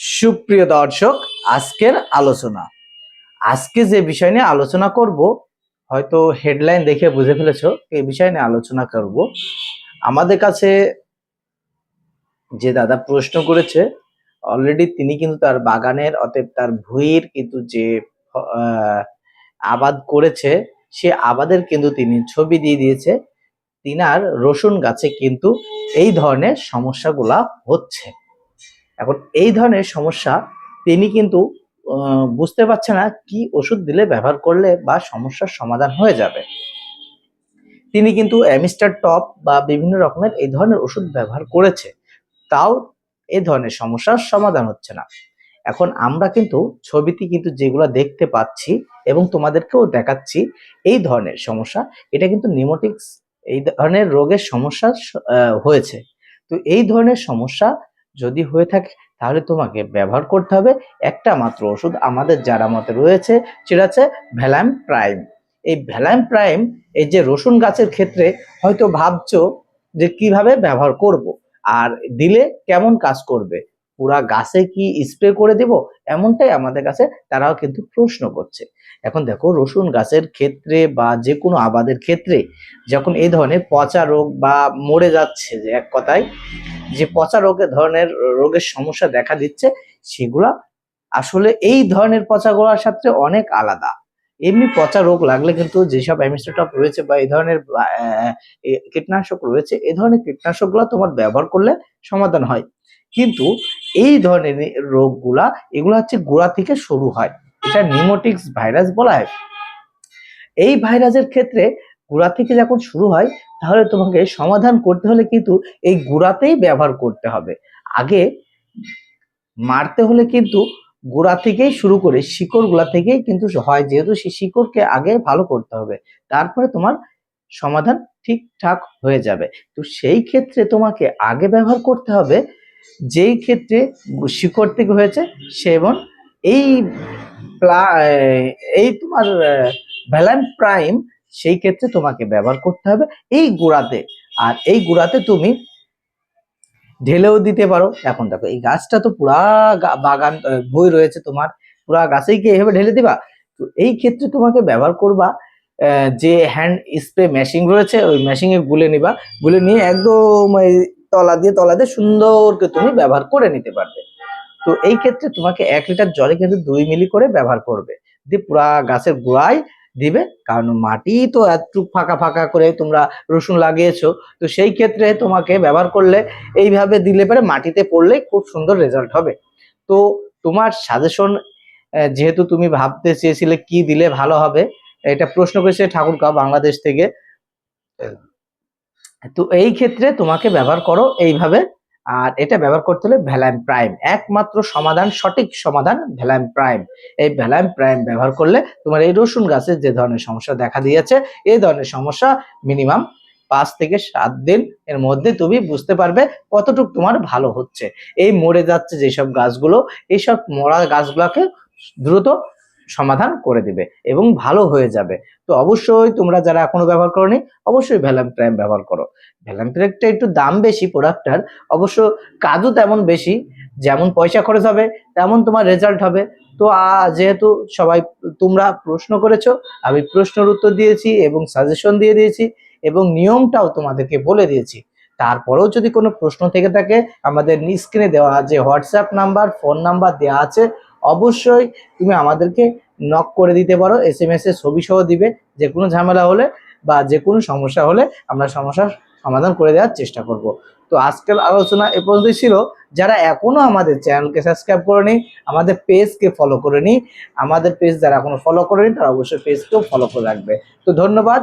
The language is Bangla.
সুপ্রিয় দর্শক, আজকের আলোচনা। আজকে যে বিষয় নিয়ে আলোচনা করব, হয়তো হেডলাইন দেখে বুঝে ফেলেছো এই বিষয় নিয়ে আলোচনা করব। আমাদের কাছে যে দাদা প্রশ্ন করেছে অলরেডি তিনি কিন্তু তার বাগানের অতএব তার ভুঁইয়ের কিন্তু যে আবাদ করেছে, সে আবাদের কিন্তু তিনি ছবি দিয়ে দিয়েছে। তিনার রসুন গাছে কিন্তু এই ধরনের সমস্যাগুলা হচ্ছে। এখন এই ধরনের সমস্যা তিনি কিন্তু বুঝতে পারছে না কি ওষুধ দিলে ব্যবহার করলে বা সমস্যার সমাধান হয়ে যাবে। তিনি কিন্তু অ্যামিস্টার টপ বা বিভিন্ন রকমের এই ধরনের ওষুধ ব্যবহার করেছে। তাও এই ধরনের সমস্যার সমাধান হচ্ছে না। এখন আমরা কিন্তু ছবিতে কিন্তু যেগুলো দেখতে পাচ্ছি এবং তোমাদেরকেও দেখাচ্ছি, এই ধরনের সমস্যা, এটা কিন্তু নিমোটিক্স, এই ধরনের রোগের সমস্যা হয়েছে। তো এই ধরনের সমস্যা যদি হয়ে থাকে, তাহলে তোমাকে ব্যবহার করতে হবে একটা মাত্র ওষুধ আমাদের যারা মতে রয়েছে, সেটা হচ্ছে ভ্যালাম প্রাইম। এই ভ্যালাম প্রাইম, এই যে রসুন গাছের ক্ষেত্রে হয়তো ভাবছ যে কীভাবে ব্যবহার করব, আর দিলে কেমন কাজ করবে? পুরা গাছে কি স্প্রে করে দিব? এমনটাই আমাদের কাছে, তারাও কিন্তু প্রশ্ন করছে। এখন দেখো, রসুন গাছের ক্ষেত্রে বা যে কোনো আবাদের ক্ষেত্রে যখন এই ধরনের পচা রোগ বা মরে যাচ্ছে যে এক কথায় যে পচা রোগের ধরনের রোগের সমস্যা দেখা দিচ্ছে, সেগুলা আসলে এই ধরনের পচাগুলোর সাথে অনেক আলাদা। এমনি পচা রোগ লাগলে কিন্তু যেসব অ্যামিস্টোটপ রয়েছে বা এই ধরনের কীটনাশক রয়েছে এই ধরনের কীটনাশকগুলো তোমার ব্যবহার করলে সমাধান হয়। কিন্তু এই ধরনের রোগগুলা, এগুলো হচ্ছে গোড়া থেকে শুরু হয়। এটা নিমোটিক্স ভাইরাস বলা হয়। এই ভাইরাসের ক্ষেত্রে গোড়া থেকে যখন শুরু হয়, তাহলে তোমাকে সমাধান করতে হলে কিন্তু এই গোড়াতেই ব্যবহার করতে হবে। আগে মারতে হলে কিন্তু গোড়া থেকেই শুরু করে শিকড়গুলা থেকেই কিন্তু হয়, যেহেতু সেই শিকড়কে আগে ভালো করতে হবে। তারপরে তোমার সমাধান ঠিকঠাক হয়ে যাবে। তো সেই ক্ষেত্রে তোমাকে আগে ব্যবহার করতে হবে, যেই ক্ষেত্রে শিকড় থেকে হয়েছে সেবন এই প্লা- এই তোমার ভ্যালান প্রাইম সেই ক্ষেত্রে তোমাকে ব্যবহার করতে হবে এই গোড়াতে। আর এই গুঁড়াতে তুমি ঢেলেও দিতে পারো। এখন দেখো, এই গাছটা তো পুরা বাগান বই রয়েছে তোমার। পুরা গাছেই কি এভাবে ঢেলে দিবা? তো এই ক্ষেত্রে তোমাকে ব্যবহার করবা যে হ্যান্ড স্প্রে মেশিন রয়েছে, ওই মেশিনে গুলে নিবা। গুলে নিয়ে একদম তলা দিয়ে তলা দিয়ে সুন্দর করে তুমি ব্যবহার করে নিতে পারবে। তো এই ক্ষেত্রে তোমাকে এক লিটার জলে কিন্তু দুই মিলি করে ব্যবহার করবে। দিয়ে পুরা গাছের গোড়ায় দিবে। কারণ মাটি তো একটু ফাঁকা ফাঁকা করে তোমরা রসুন লাগিয়েছো। তো সেই ক্ষেত্রে তোমাকে ব্যবহার করলে এইভাবে দিলে পরে মাটিতে পড়লে খুব সুন্দর রেজাল্ট হবে। তো তোমার সাজেশন যেহেতু তুমি ভাবতে চেয়েছিলে কি দিলে ভালো হবে, এটা প্রশ্ন করেছে ঠাকুরগাঁও বাংলাদেশ থেকে। তো এই ক্ষেত্রে তোমাকে ব্যবহার করো এইভাবে আর এটা ব্যবহার করতে হলে ভ্যালাম প্রাইম। একমাত্র সমাধান, সঠিক সমাধান ভ্যালাম প্রাইম। এই ভ্যালাম প্রাইম ব্যবহার করলে তোমার এই রসুন গাছের যে ধরনের সমস্যা দেখা দিয়েছে, এই ধরনের সমস্যা মিনিমাম পাঁচ থেকে সাত দিন এর মধ্যে তুমি বুঝতে পারবে কতটুকু তোমার ভালো হচ্ছে। এই মরে যাচ্ছে যেসব গাছগুলো এইসব মরা গাছগুলোকে দ্রুত সমাধান করে দিবে এবং ভালো হয়ে যাবে। তো অবশ্যই তোমরা যারা এখনও ব্যবহার করনি, অবশ্যই ভ্যালাম প্রাইম ব্যবহার করো। ভ্যালাম প্রাইমটা একটু দাম বেশি প্রোডাক্টটার অবশ্য কাজও তেমন বেশি, যেমন পয়সা খরচ হবে, তেমন তোমার রেজাল্ট হবে। তো যেহেতু সবাই, তোমরা প্রশ্ন করেছ, আমি প্রশ্নের উত্তর দিয়েছি এবং সাজেশন দিয়ে দিয়েছি এবং নিয়মটাও তোমাদেরকে বলে দিয়েছি। তারপরেও যদি কোনো প্রশ্ন থেকে থাকে, আমাদের স্ক্রিনে দেওয়া যে হোয়াটসঅ্যাপ নাম্বার ফোন নাম্বার দেওয়া আছে অবশ্যই তুমি আমাদেরকে নক করে দিতে পারো এস এম এস এ ছবি সহ দিবে, যে কোনো ঝামেলা হলে বা যে কোনো সমস্যা হলে আমরা সমস্যার সমাধান করে দেওয়ার চেষ্টা করব। তো আজকের আলোচনা এ পর্যন্তই ছিল। যারা এখনও আমাদের চ্যানেলকে সাবস্ক্রাইব করেনি, আমাদের পেজকে ফলো করেনি, আমাদের পেজ যারা এখনও ফলো করেনি, তারা অবশ্যই পেজকেও ফলো করে রাখবে। তো ধন্যবাদ।